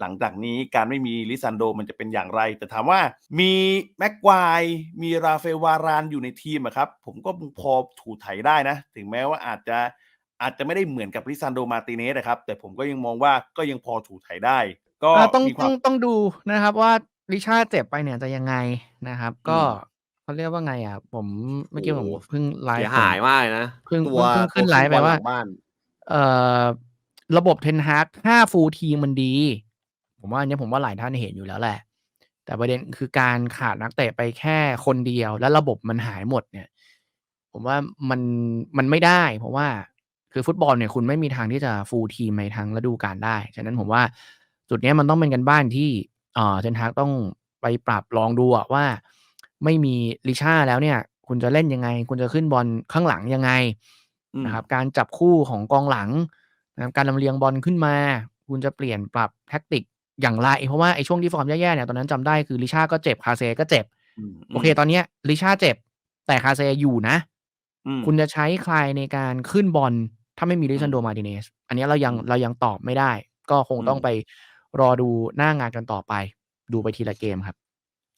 หลังจากนี้การไม่มีลิซันโดมันจะเป็นอย่างไร แต่ถามว่ามีแม็กควายมีราเฟลวารานอยู่ในทีมอะครับ ผมก็พอถูไถได้นะ ถึงแม้ว่าอาจจะอาจจะไม่ได้เหมือนกับลิซันโดมาร์ติเนสนะครับ แต่ผมก็ยังมองว่าก็ยังพอถูไถได้ ก็อ่าต้องมีควาต้อมงต้องดูนะครับว่าริชาร์ดเจ็บไปเนี่ยจะยังไงนะครับ ก็อืมเขาเรียกว่าไงอะ ผมเมื่อกี้ผมโอ้เพิ่งไลเสีฟ์ยผมหายมากเลยนะเพิ่งตัวเพิ่งขึ้นตัวไลฟ์ไปบอลว่าหลังบ้านเอ่อระบบเทนฮากถ้าฟูลทีมมันดี ผมว่าอันเนี้ยผมว่าหลายท่านเห็นอยู่แล้วแหละ แต่ประเด็นคือการขาดนักเตะไปแค่คนเดียว แล้วระบบมันหายหมดเนี่ย ผมว่ามันมันไม่ได้ เพราะว่าคือฟุตบอลเนี่ยคุณไม่มีทางที่จะฟูลทีมในทั้งฤดูกาลได้ ฉะนั้นผมว่าจุดเนี้ยมันต้องเป็นกันบ้านที่เอ่อเทนฮากต้องไปปรับลองดูอะว่าไม่มีลิชาแล้วเนี่ย คุณจะเล่นยังไง คุณจะขึ้นบอลข้างหลังยังไงอืมนะครับ การจับคู่ของกองหลังนะครับการลำเลียงบอลขึ้นมา คุณจะเปลี่ยนปรับแท็กติก อย่างไร เพราะว่าไอ้ช่วงที่ฟอร์มแย่ๆเนี่ยตอนนั้นจำได้คือลิชาก็เจ็บคาเซก็เจ็บอืมโอเค ตอนเนี้ยลิชาเจ็บ แต่คาเซอยู่นะอืมคุณจะใช้ใครในการขึ้นบอลถ้าไม่มีลิซันโดมาร์ติเนสอันเนี้ยเรายังอืมเรายังตอบไม่ได้ ก็คงอืมต้องไปรอดูหน้างานกันต่อไป ดูไปทีละเกมครับ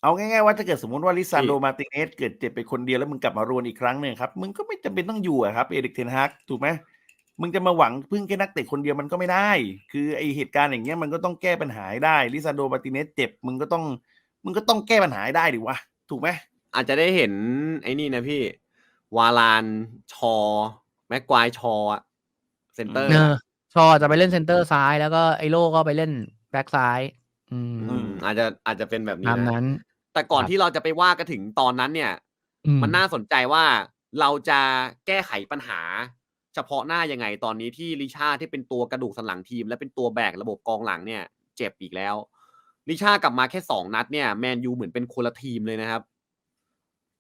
เอาง่ายๆว่าถ้าเกิดสมมติว่าลิซันโดพี่มาร์ติเนสเกิดเจ็บไปคนเดียวแล้วมึงกลับมารวนอีกครั้งหนึ่งครับ มึงก็ไม่จำเป็นต้องอยู่อะครับ เอริกเทนฮากถูกไหม มึงจะมาหวังพึ่งแค่นักเตะคนเดียวมันก็ไม่ได้ คือไอเหตุการณ์อย่างเงี้ยมันก็ต้องแก้ปัญหาให้ได้ลิซันโดมาร์ติเนสเจ็บมึงก็ต้องมึงก็ต้องแก้ปัญหาให้ได้ดิวะถูกไหมอาจจะได้เห็นไอ้นี่นะพี่ วาลานชอ แม็กควายชออะเซนเตอร์เออชอจะไปเล่นเซนเตอร์ซ้ายแล้วก็ไอโลก็ไปเล่นแบ็กซ้าย อืมอืมอาจจะอาจจะเป็นแบบนี้ตามนะนั้นแต่ก่อนครับที่เราจะไปว่ากันถึงตอนนั้นเนี่ยอืมมันน่าสนใจว่าเราจะแก้ไขปัญหา เฉพาะหน้ายังไงตอนนี้ที่ลิชาที่เป็นตัวกระดูกสันหลังทีม และเป็นตัวแบกระบบกองหลังเนี่ย เจ็บอีกแล้ว ลิชากลับมาแค่สองนัดเนี่ยแมนยูเหมือนเป็นคนละทีมเลยนะครับ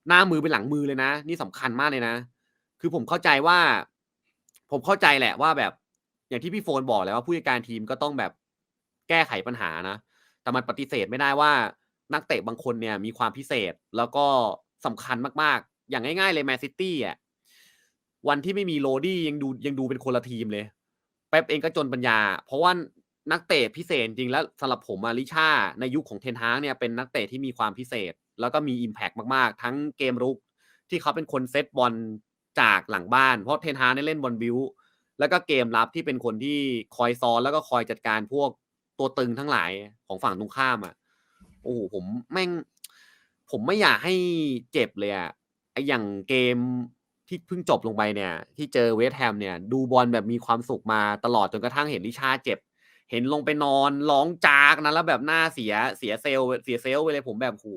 หน้ามือเป็นหลังมือเลยนะ นี่สำคัญมากเลยนะ คือผมเข้าใจว่า ผมเข้าใจแหละว่าแบบ อย่างที่พี่โฟนบอกแล้วว่าผู้จัดการทีมก็ต้องแบบแก้ไขปัญหานะแต่มันปฏิเสธไม่ได้ว่านักเตะบางคนเนี่ยมีความพิเศษแล้วก็สำคัญมากๆ อย่างง่ายๆเลยแมนซิตี้อะ วันที่ไม่มีโรดี้ยังดูยังดูเป็นคนละทีมเลยเป๊ปเองก็จนปัญญา เพราะว่านักเตะพิเศษจริงแล้วสำหรับผมอะลิชาในยุคของเทนฮางเนี่ยเป็นนักเตะที่มีความพิเศษ แล้วก็มี Impact มากๆ ทั้งเกมรุกที่เขาเป็นคนเซตบอลจากหลังบ้าน เพราะเทนฮางเนี่ยเล่นบอลบิวแล้วก็เกมรับที่เป็นคนที่คอยซ้อนแล้วก็คอยจัดการพวกตัวตึงทั้งหลายของฝั่งตรงข้ามอะโอ้โหผมแม่ง ผมไม่อยากให้เจ็บเลยอะไออย่างเกม ที่เพิ่งจบลงไปเนี่ย ที่เจอเวสแฮมเนี่ย ดูบอลแบบมีความสุขมาตลอดจนกระทั่งเห็นลิชาเจ็บ เห็นลงไปนอนร้องจากนะแล้วแบบหน้าเสียเสียเซลเสียเซลไปเลยผมแบบโห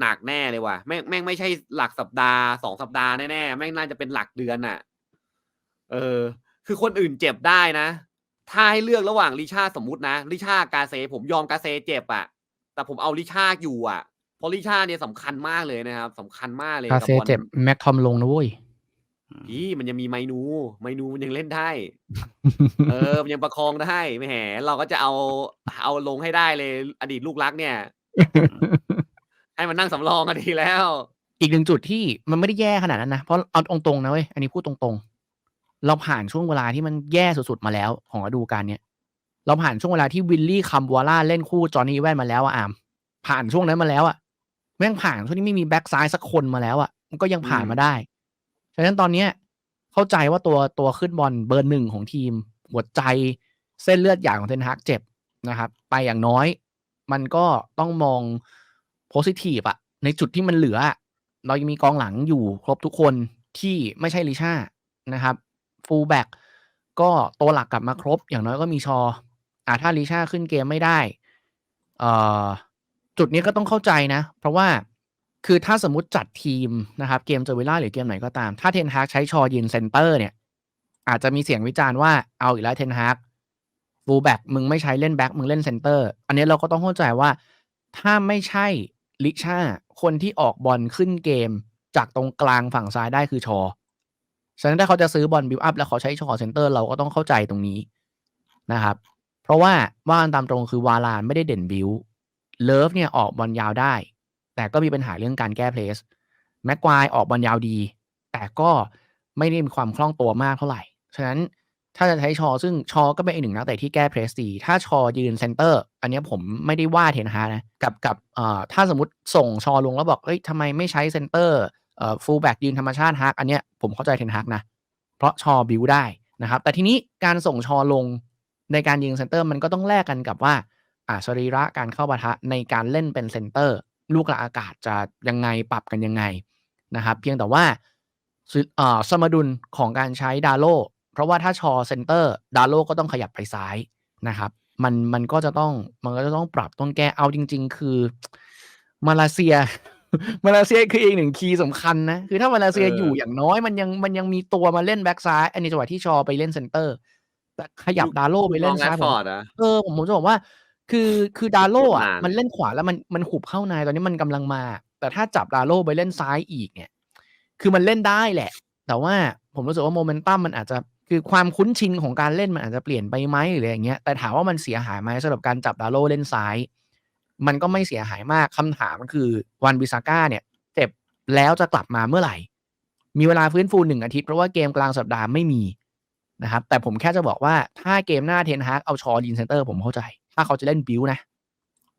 หนักแน่เลยว่ะแม่งแม่งไม่ใช่หลักสัปดาห์สองสัปดาห์แน่ๆแม่งน่าจะเป็นหลักเดือนน่ะเออ คือคนอื่นเจ็บได้นะ ถ้าให้เลือกระหว่างลิชาสมมุตินะลิชากาเซผมยอมกาเซเจ็บอะแต่ผมเอาลิชาอยู่อะ พราะลิชาเนี่ยสำคัญมากเลยนะครับสำคัญมากเลยคากัเซบอลเจ็บแม็กทอมลงนะเว้ยอีมันยังมีไมนู ไมนูมันยังเล่นได้ เออ มันยังประคองได้ไม่แหมเราก็จะเอาเอาลงให้ได้เลย อดีตลูกรักเนี่ย ให้มันนั่งสำรองกันดีแล้ว อีกหนึ่งจุดที่มันไม่ได้แย่ขนาดนั้นนะ เพราะเอาตรงๆนะเว้ย อันนี้พูดตรงๆ เราผ่านช่วงเวลาที่มันแย่สุดๆมาแล้วของฤดูกาลเนี้ย เราผ่านช่วงเวลาที่วิลลี่คัมวาร่าเล่นคู่จอห์นนี่แวนมาแล้วอะอาม ผ่านช่วงนั้นมาแล้วอะ แม่งผ่านช่วงที่ไม่มีแบ็กซ้ายสักคนมาแล้วอะมันก็ยังผ่านมาได้ ฉะนั้นตอนเนี้ยเข้าใจว่าตัวตัวขึ้นบอลเบอร์หนึ่งของทีม หัวใจเส้นเลือดใหญ่ของเทนฮากเจ็บนะครับ ไปอย่างน้อย มันก็ต้องมองโพซิทีฟอะในจุดที่มันเหลืออะเรายังมีกองหลังอยู่ครบทุกคนที่ไม่ใช่ลิชานะครับฟูลแบ็กก็ตัวหลักกลับมาครบ อย่างน้อยก็มีชออ่าถ้าลิชาขึ้นเกมไม่ได้ เอ่อ จุดนี้ก็ต้องเข้าใจนะ เพราะว่าคือถ้าสมมติจัดทีมนะครับ เกมเจอวิล่าหรือเกมไหนก็ตาม ถ้าเทนฮากใช้ชอยืนเซนเตอร์เนี่ย อาจจะมีเสียงวิจารณ์ว่าเอาอีกแล้วเทนฮากฟูลแบ็กมึงไม่ใช้เล่นแบ็กมึงเล่นเซนเตอร์ อันนี้เราก็ต้องเข้าใจว่า ถ้าไม่ใช่ลิชาคนที่ออกบอลขึ้นเกมจากตรงกลางฝั่งซ้ายได้คือชอ ฉะนั้นถ้าเขาจะซื้อบอลบิวอัพแล้วเขาใช้ชอเซนเตอร์เราก็ต้องเข้าใจตรงนี้นะครับ เพราะว่าว่ากันตามตรงคือวาลานไม่ได้เด่นบิว เลิฟเนี่ยออกบอลยาวได้ แต่ก็มีปัญหาเรื่องการแก้เพลสแม็กควายออกบอลยาวดี แต่ก็ไม่ได้มีความคล่องตัวมากเท่าไหร่ ฉะนั้นถ้าจะใช้ชอ ซึ่งชอก็เป็นอีกหนึ่งนักเตะที่แก้เพรสดีถ้าชอยืนเซนเตอร์ อันนี้ผมไม่ได้ว่าเทนฮานะ กับกับเอ่อถ้าสมมติส่งชอลงแล้วบอกเอ้ยทำไมไม่ใช้เซนเตอร์เอ่อฟูลแบ็กยืนธรรมชาติฮากอันเนี้ยผมเข้าใจเทนฮากนะ เพราะชอบิวได้นะครับ แต่ทีนี้การส่งชอลงในการยิงเซนเตอร์มันก็ต้องแลกกันกับว่า อ่าสรีระการเข้าปะทะในการเล่นเป็นเซนเตอร์ ลูกละอากาศจะยังไงปรับกันยังไงนะครับเพียงแต่ว่าสุเอ่อสมดุลของการใช้ดาโลเพราะว่าถ้าชอเซนเตอร์ดาโลก็ต้องขยับไปซ้ายนะครับมันมันก็จะต้องมันก็จะต้องปรับต้องแก้เอาจริง ๆ คือมาเลเซียมาเลเซียคืออีกหนึ่งคีย์สำคัญนะคือถ้ามาเลเซียเออออยู่อย่างน้อยมันยังมันยังมีตัวมาเล่นแบ็กซ้ายอันนี้จังหวะที่ชอไปเล่นเซนเตอร์แต่ขยับดาโลไปเล่นแรซ้ายดผฟมอร์ดอะเออผมผมจะบอกว่า คือคือดาโลอะนานมันเล่นขวาแล้วมันมันหุบเข้าในตอนนี้มันกำลังมา แต่ถ้าจับดาโลไปเล่นซ้ายอีกเนี่ย คือมันเล่นได้แหละ แต่ว่าผมรู้สึกว่าโมเมนตัมมันอาจจะคือความคุ้นชินของการเล่นมันอาจจะเปลี่ยนไปไหมหรืออะไรอย่างเงี้ยแต่ถามว่ามันเสียหายไหมสำหรับการจับดาโลเล่นซ้าย มันก็ไม่เสียหายมากคำถามคือวันบิซาก้าเนี่ยเจ็บแล้วจะกลับมาเมื่อไหร่ มีเวลาฟื้นฟูหนึ่งอาทิตย์เพราะว่าเกมกลางสัปดาห์ไม่มีนะครับแต่ผมแค่จะบอกว่าถ้าเกมหน้าเทนฮากเอาชอยินเซนเตอร์ผมเข้าใจ ถ้าเขาจะเล่นบิวนะ